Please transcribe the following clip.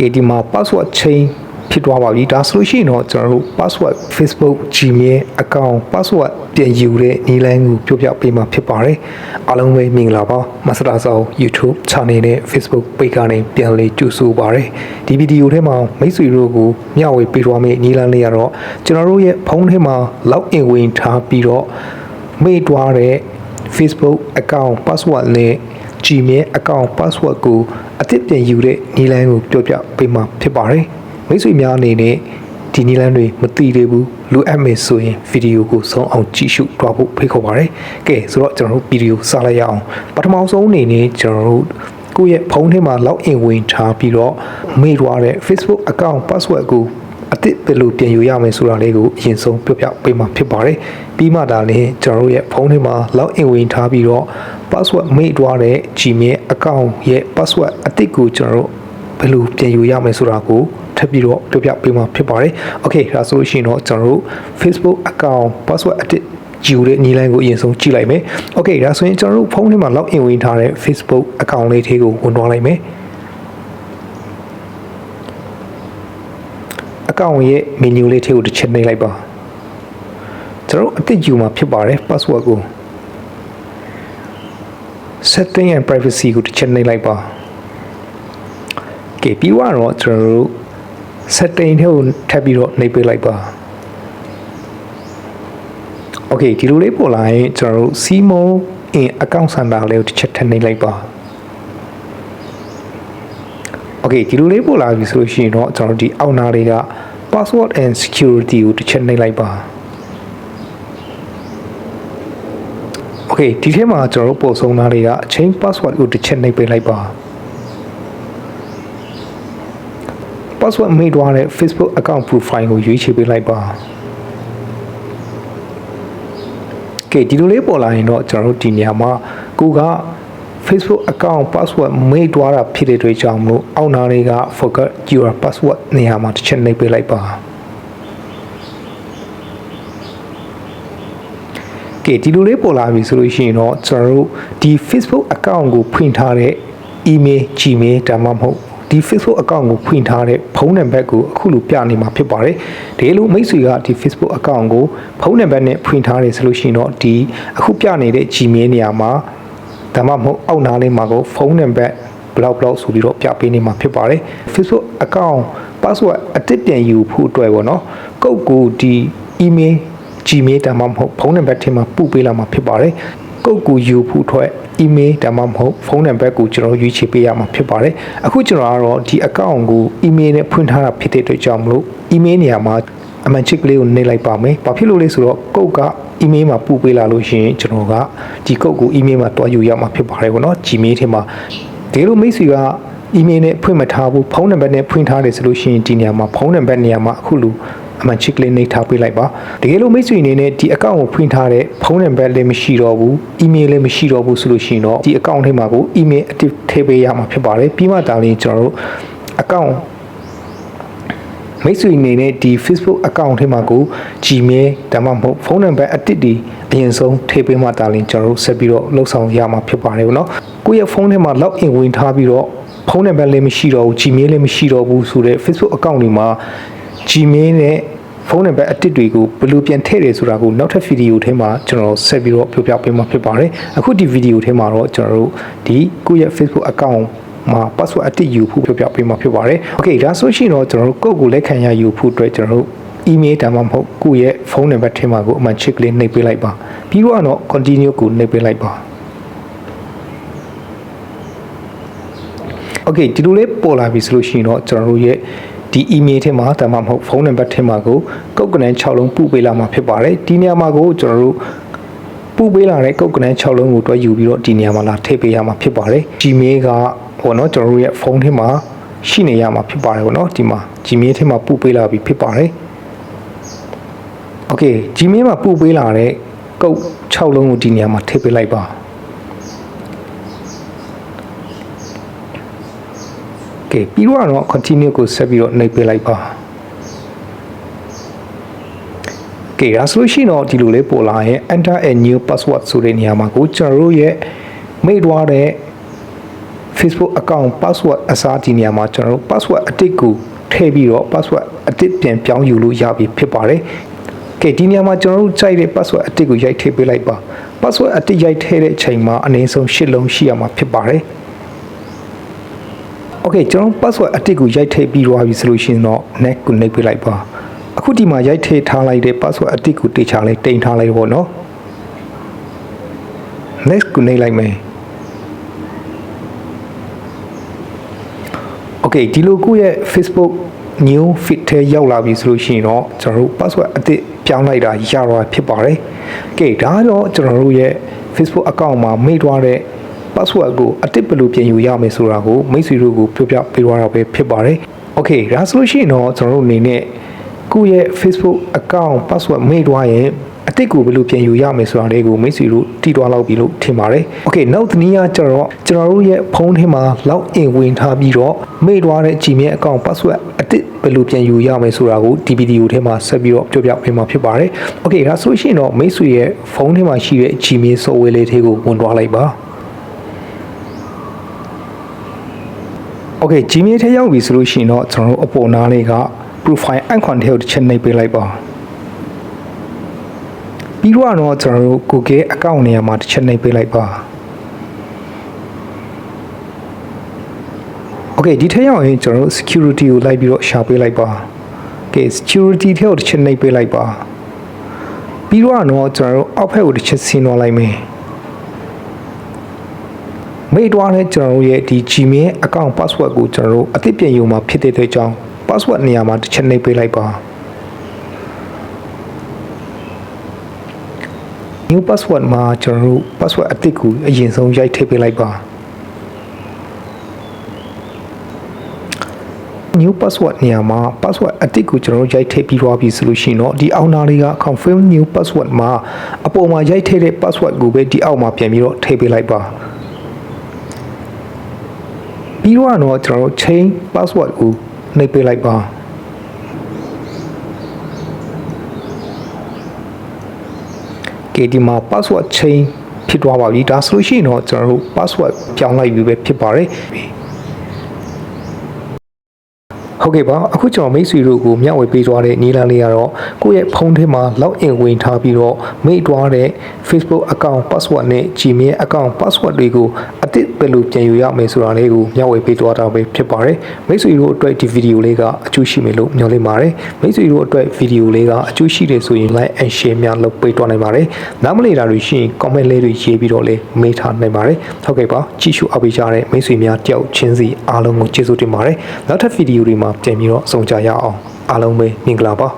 ကဲဒီမှာ password change ဖြစ်သွားပါပြီဒါဆိုလို့ရှိရင်တော့ကျွန်တော်တို့ password Facebook Gmail account password ပြင်ယူတဲ့နည်းလမ်းကိုပြောပြပေးမှာဖြစ်ပါတယ်အားလုံးပဲမင်္ဂလာပါမဆရာဆောင် YouTube channel နဲ့ Facebook page ကနေပြန်လည်ကြိုဆိုပါရစေဒီဗီဒီယိုထဲမှာမိတ်ဆွေတို့ကိုမျှဝေပေးသွားမယ့်နည်းလမ်းလေးကတော့ကျွန်တော်တို့ရဲ့ဖုန်းထဲမှာ login ဝင်ထားပြီးတော့မိတ်သွားတဲ့ Facebook account password နဲ့ Gmail account password ကိုအသစ်ပြန်ယူတဲ့နည်းလမ်းကိုပြောပြပေးမှာဖြစ်ပါတယ်မိတ်ဆွေများအနေနဲ့ဒီနည်းလမ်းတွေမသိသေးဘူးလိုအပ်မယ်ဆိုရင်ဗီဒီယိုကိုဆုံးအောင်ကြည့်ရှုသွားဖို့ဖိတ်ခေါ်ပါတယ်။ကဲဆိုတော့ကျွန်တော်တို့ဗီဒီယိုစလိုက်ရအောင်ပထမဆုံးအနေနဲ့ကျွန်တော်တို့ကိုယ့်ရဲ့ဖုန်းထဲမှာ login ဝင်ထားပြီးတော့မေ့သွားတဲ့ Facebook account password ကိုအသစ်ဘယ်လိုပြန်ယူရမယ်ဆိုတာလေးကိုအရင်ဆုံးပြောပြပေးမှာဖြစ်ပါတယ်။ပြီးမှဒါလည်းကျွန်တော်တို့ရဲ့ဖုန်းထဲမှာ login ဝင်ထားပြီးတော့ password မေ့သွားတဲ့ Gmail account ရဲ့ password အသစ်ကိုကျွန်တော်တို့ဘယ်လိုပြန်ယူရမယ်ဆိုတာကိုထပ်ပြီးတော့ပြောပြပေးမှာဖြစ်ပါတယ်။ Okay ဒါဆိုလို့ရှိရင်တော့ကျွန်တော်တို့ Facebook account password အသစ်ယူတဲ့နည်းလမ်းကိုအရင်ဆုံးကြည့်လိုက်မယ်။ Okay ဒါဆိုရင်ကျွန်တော်တို့ဖုန်းထဲမှာ login ဝင်ထားတဲ့ Facebook account လေးသေးကိုဝင်သွားလိုက်မယ်။ account ရဲ့ menu လေးထဲကိုတစ်ချက်နှိပ်လိုက်ပါကျွန်တော်တို့အသစ်ယူမှာဖြစ်ပါတယ် password ကို setting and privacy ကိုတစ်ချက်နှိပ်လိုက်ပါကဲပြီးတော့ကျွန်တော်တို့ setting ထဲကိုထပ်ပြီးတော့နှိပ်ပေးလိုက်ပါ Okay ဒီလိုလေးပေါ်လာရင်ကျွန်တော်တို့ Simo in account center လေးကိုတစ်ချက်ထပ်နှိပ်လိုက်ပါ Okay ဒီလိုလေးပေါ်လာပြီဆိုလို့ရှိရင်တော့ကျွန်တော်တို့ဒီအောက်နားလေးက password and security ကိုတစ်ချက်နှိပ်လိုက်ပါ Okay ဒီထဲမှာကျွန်တော်တို့ပို့ဆုံးသားတွေကအချိန် password ကိုတစ်ချက်နှိပ်ပေးလိုက်ပါ password မေ့သွားတဲ့ Facebook account profile ကိုရွေးချယ်ပေးလိုက်ပါကဲဒီလိုလေးပေါ်လာရင်တော့ကျွန်တော်တို့ဒီနေရာမှာကိုက Facebook account password မေ့သွားတာဖြစ်တဲ့အတွက်ကြောင့်မလို့အောက်နားလေးက forget your password နေရာမှာတစ်ချက်နှိပ်ပေးလိုက်ပါ ကဲဒီလိုလေးပေါ်လာပြီဆိုလို့ရှိရင်တော့ကျွန်တော်တို့ဒီ Facebook account ကိုဖွင့်ထားတဲ့ email gmail ဒါမှမဟုတ်ဒီ Facebook account ကိုဖွင့်ထားတဲ့ဖုန်းနံပါတ်ကိုအခုလိုပြနေမှာဖြစ်ပါတယ်။ဒီလိုမိတ်ဆွေကဒီ Facebook account ကိုဖုန်းနံပါတ်နဲ့ဖွင့်ထားတယ်ဆိုလို့ရှိရင်တော့ဒီအခုပြနေတဲ့ Gmail နေရာမှာဒါမှမဟုတ်အောက်နားလေးမှာကိုဖုန်းနံပါတ်ဘလောက်ဘလောက်ဆိုပြီးတော့ပြပေးနေမှာဖြစ်ပါတယ်။ Facebook account password အတစ်ပြန်ယူဖို့အတွက်ပေါ့နော်။ကုတ်ကိုဒီ email Gmail ဒါမှမဟုတ်ဖုန်းနံပါတ်ထဲမှာပို့ပေးလာမှာဖြစ်ပါတယ်။ကုတ်ကူယူဖို့အတွက် email ဒါမှမဟုတ်ဖုန်းနံပါတ်ကိုကျွန်တော်ရွေးချယ်ပေးရမှာဖြစ်ပါတယ်အခုကျွန်တော်ကတော့ဒီ account ကို email နဲ့ဖွင့်ထားတာဖြစ်တဲ့အတွက်ကြောင့်မလို့ email နေရာမှာအမှန်ချစ်ကလေးကိုနှိပ်လိုက်ပါမယ်ဘာဖြစ်လို့လဲဆိုတော့ကုတ်က email မှာပို့ပေးလာလို့ရှိရင်ကျွန်တော်ကဒီကုတ်ကို email မှာတွားယူရမှာဖြစ်ပါတယ်ပေါ့နော် Gmail ထဲမှာဒီလိုမိတ်ဆွေက email နဲ့ဖွင့်မထားဘူးဖုန်းနံပါတ်နဲ့ဖွင့်ထားတယ်ဆိုလို့ရှိရင်ဒီနေရာမှာဖုန်းနံပါတ်နေရာမှာအခုလို အမှန်ချစ်ကလေးနှိပ်ထားပေးလိုက်ပါတကယ်လို့မိတ်ဆွေအနေနဲ့ဒီ account ကိုဖွင့်ထားတဲ့ဖုန်းနံပါတ်လည်းမရှိတော့ဘူး email လည်းမရှိတော့ဘူးဆိုလို့ရှိရင်တော့ဒီ account ထဲမှာကို email active ထည့်ပေးရမှာဖြစ်ပါတယ်ပြီးမှဒါလည်းကျွန်တော်တို့ account မိတ်ဆွေအနေနဲ့ဒီ Facebook account ထဲမှာကို Gmail ဒါမှမဟုတ်ဖုန်းနံပါတ်အတစ်တီအရင်ဆုံးထည့်ပေးမှဒါလည်းကျွန်တော်တို့ဆက်ပြီးတော့လှုပ်ဆောင်ရမှာဖြစ်ပါတယ်ဗောနော်ကိုယ့်ရဲ့ဖုန်းထဲမှာ login ဝင်ထားပြီးတော့ဖုန်းနံပါတ်လည်းမရှိတော့ဘူး Gmail လည်းမရှိတော့ဘူးဆိုတော့ Facebook account တွေမှာ Gmail နဲ့ဖုန်းနံပါတ်အတစ်တွေကိုဘယ်လိုပြန်ထည့်တယ်ဆိုတာကိုနောက်ထပ်ဗီဒီယိုထဲမှာကျွန်တော်ဆက်ပြီးတော့ပြောပြပေးမှာဖြစ်ပါတယ်အခုဒီဗီဒီယိုထဲမှာတော့ကျွန်တော်တို့ဒီကိုယ့်ရဲ့ Facebook account မှာ password အတစ်ယူဖို့ပြောပြပေးမှာဖြစ်ပါတယ်။ Okay ဒါဆိုရှင်တော့ကျွန်တော်တို့ကိုယ့်ကိုလက်ခံရယူဖို့အတွက်ကျွန်တော်တို့ email ဒါမှမဟုတ်ကိုယ့်ရဲ့ဖုန်းနံပါတ်ထဲမှာကိုအမှန်ချစ်ကလေးနှိပ်ပေးလိုက်ပါ။ပြီးတော့တော့ continue ကိုနှိပ်ပေးလိုက်ပါ။ Okay ဒီလိုလေးပေါ်လာပြီဆိုလို့ရှိရင်တော့ကျွန်တော်တို့ရဲ့ ဒီ email ထဲမှာဒါမှမဟုတ်ဖုန်းနံပါတ်ထဲမှာကိုကုတ်ကနန်း6လုံးပို့ပေးလာမှာဖြစ်ပါတယ်။ဒီနေရာမှာကိုကျွန်တော်တို့ပို့ပေးလာတဲ့ကုတ်ကနန်း6လုံးကိုတွဲယူပြီးတော့ဒီနေရာမှာလာထည့်ပေးရမှာဖြစ်ပါတယ်။ Gmail ကပေါ့နော်ကျွန်တော်တို့ရဲ့ဖုန်းထဲမှာရှိနေရမှာဖြစ်ပါတယ်ပေါ့နော်ဒီမှာ Gmail ထဲမှာပို့ပေးလာပြီဖြစ်ပါတယ်။ Okay Gmail မှာပို့ပေးလာတဲ့ကုတ်6လုံးကိုဒီနေရာမှာထည့်ပေးလိုက်ပါ ကဲပြီးတော့ continue ကိုဆက်ပြီးတော့နှိပ်ပေးလိုက်ပါကဲဒါဆိုလို့ရှိရင်တော့ဒီလိုလေးပေါ်လာရင် enter a new password ဆိုတဲ့နေရာမှာကိုကျွန်တော်တို့ရဲ့မိတ်သွားတဲ့ Facebook account password အစားဒီနေရာမှာကျွန်တော်တို့ password အတစ်ကိုထည့်ပြီးတော့ password အတစ်ပြန်ပြောင်းယူလို့ရပြီဖြစ်ပါတယ်ကဲဒီနေရာမှာကျွန်တော်တို့ကြိုက်တဲ့ password အတစ်ကိုရိုက်ထည့်ပေးလိုက်ပါ password အတစ်ရိုက်ထည့်တဲ့အချိန်မှာအနည်းဆုံး၈လုံးရှိရမှာဖြစ်ပါတယ် Okay ကျွန်တော် password အတစ်ကိုရိုက်ထည့်ပြီးသွားပြီဆိုလို့ရှိရင်တော့ next ကိုနှိပ်ပေးလိုက်ပါအခုဒီမှာရိုက်ထည့်ထားလိုက်တဲ့ password အတစ်ကိုတေချာလေးတင်ထားလိုက်ပေါ့နော် next ကိုနှိပ်လိုက်မယ် Okay ဒီလိုကိုယ့်ရဲ့ Facebook new fit ထဲရောက်လာပြီဆိုလို့ရှိရင်တော့ကျွန်တော်တို့ password အတစ်ပြောင်းလိုက်တာရတော့ဖြစ်ပါတယ်။ Okay ဒါကတော့ကျွန်တော်တို့ရဲ့ Facebook account မှာမိသွားတဲ့ password ကိုအတစ်ဘယ်လိုပြင်ယူရမယ်ဆိုတာကိုမိတ်ဆွေတို့ကိုပြောပြပေးသွားတော့ပဲဖြစ်ပါတယ်။ Okay ဒါဆိုလို့ရှိရင်တော့ကျွန်တော်တို့အနေနဲ့ကိုယ့်ရဲ့ Facebook account password မိသွားရင်အတစ်ကိုဘယ်လိုပြင်ယူရမယ်ဆိုတာလေးကိုမိတ်ဆွေတို့တည်သွားလောက်ပြီလို့ထင်ပါတယ်။ Okay နောက်တစ်နည်းကကျတော့ကျွန်တော်တို့ရဲ့ဖုန်းထဲမှာ log in ဝင်ထားပြီးတော့မိသွားတဲ့ Gmail account password အတစ်ဘယ်လိုပြင်ယူရမယ်ဆိုတာကိုဒီဗီဒီယိုထဲမှာဆက်ပြီးတော့ပြောပြပေးမှာဖြစ်ပါတယ်။ Okay ဒါဆိုရှင်တော့မိတ်ဆွေရဲ့ဖုန်းထဲမှာရှိတဲ့ Gmail software လေးတွေကိုဝင်သွားလိုက်ပါ။ Okay Gmail ထဲရောက်ပြီဆိုလို့ရှိရင်တော့ကျွန်တော်တို့အပေါ်နားလေးက profile icon ထဲကိုတစ်ချက်နှိပ်ပေးလိုက်ပါပြီးတော့ကျွန်တော်တို့ Google account နေရာမှာတစ်ချက်နှိပ်ပေးလိုက်ပါ Okay ဒီထက်ရောက်ရင်ကျွန်တော်တို့ security ကိုလိုက်ပြီးတော့ရှာပေးလိုက်ပါ Okay security ထဲကိုတစ်ချက်နှိပ်ပေးလိုက်ပါပြီးတော့ကျွန်တော်တို့အောက်ဘက်ကိုတစ်ချက်ဆင်းသွားလိုက်မယ် မိတ်သွားတဲ့ကျွန်တော်တို့ရဲ့ဒီ Gmail account password ကိုကျွန်တော်တို့အသစ်ပြင်ယူမှာဖြစ်တဲ့အတွက်ကြောင့် password နေရာမှာတစ်ချက်နှိပ်ပေးလိုက်ပါ new password မှာကျွန်တော်တို့ password အသစ်ကိုအရင်ဆုံးရိုက်ထည့်ပေးလိုက်ပါ new password နေရာမှာ password အသစ်ကိုကျွန်တော်တို့ရိုက်ထည့်ပြီးသွားပြီဆိုလို့ရှိရင်တော့ဒီအောက်နာလေးက confirm new password မှာအပေါ်မှာရိုက်ထည့်တဲ့ password ကိုပဲဒီအောက်မှာပြန်ပြီးတော့ထည့်ပေးလိုက်ပါ ပြီးတော့ကျွန်တော်တို့ change password ကိုနှိပ်ပေးလိုက်ပါကဲဒီမှာ password change ဖြစ်သွားပါပြီဒါဆိုလို့ရှိရင်တော့ကျွန်တော်တို့ password ပြောင်းလိုက်ပြီပဲဖြစ်ပါတယ် ဟုတ်ကဲ့ပါအခုကျွန်တော်မိတ်ဆွေတို့ကိုမျှဝေပေးသွားတဲ့နီလာလေးကတော့ကိုယ့်ရဲ့ဖုန်းထဲမှာ log in ဝင်ထားပြီးတော့မိတ်သွားတဲ့ Facebook account password နဲ့ Gmail account password တွေကိုအသစ်ဘယ်လိုပြန်ယူရမယ်ဆိုတာလေးကိုမျှဝေပေးသွားတာပဲဖြစ်ပါတယ်မိတ်ဆွေတို့အတွက်ဒီဗီဒီယိုလေးကအကျိုးရှိမယ်လို့မျှော်လင့်ပါတယ်မိတ်ဆွေတို့အတွက်ဗီဒီယိုလေးကအကျိုးရှိတယ်ဆိုရင် like and share များလုပ်ပေးသွားနိုင်ပါတယ်နားမလည်တာတွေရှိရင် comment လေးတွေရေးပြီးတော့လေးမေးထားနိုင်ပါတယ်ဟုတ်ကဲ့ပါကြည့်ရှုအားပေးကြတဲ့မိတ်ဆွေများတယောက်ချင်းစီအားလုံးကိုကျေးဇူးတင်ပါတယ်နောက်ထပ်ဗီဒီယိုတွေမှာပြန်ပြီးတော့ဆုံကြရအောင်အားလုံးပဲမင်္ဂလာပါ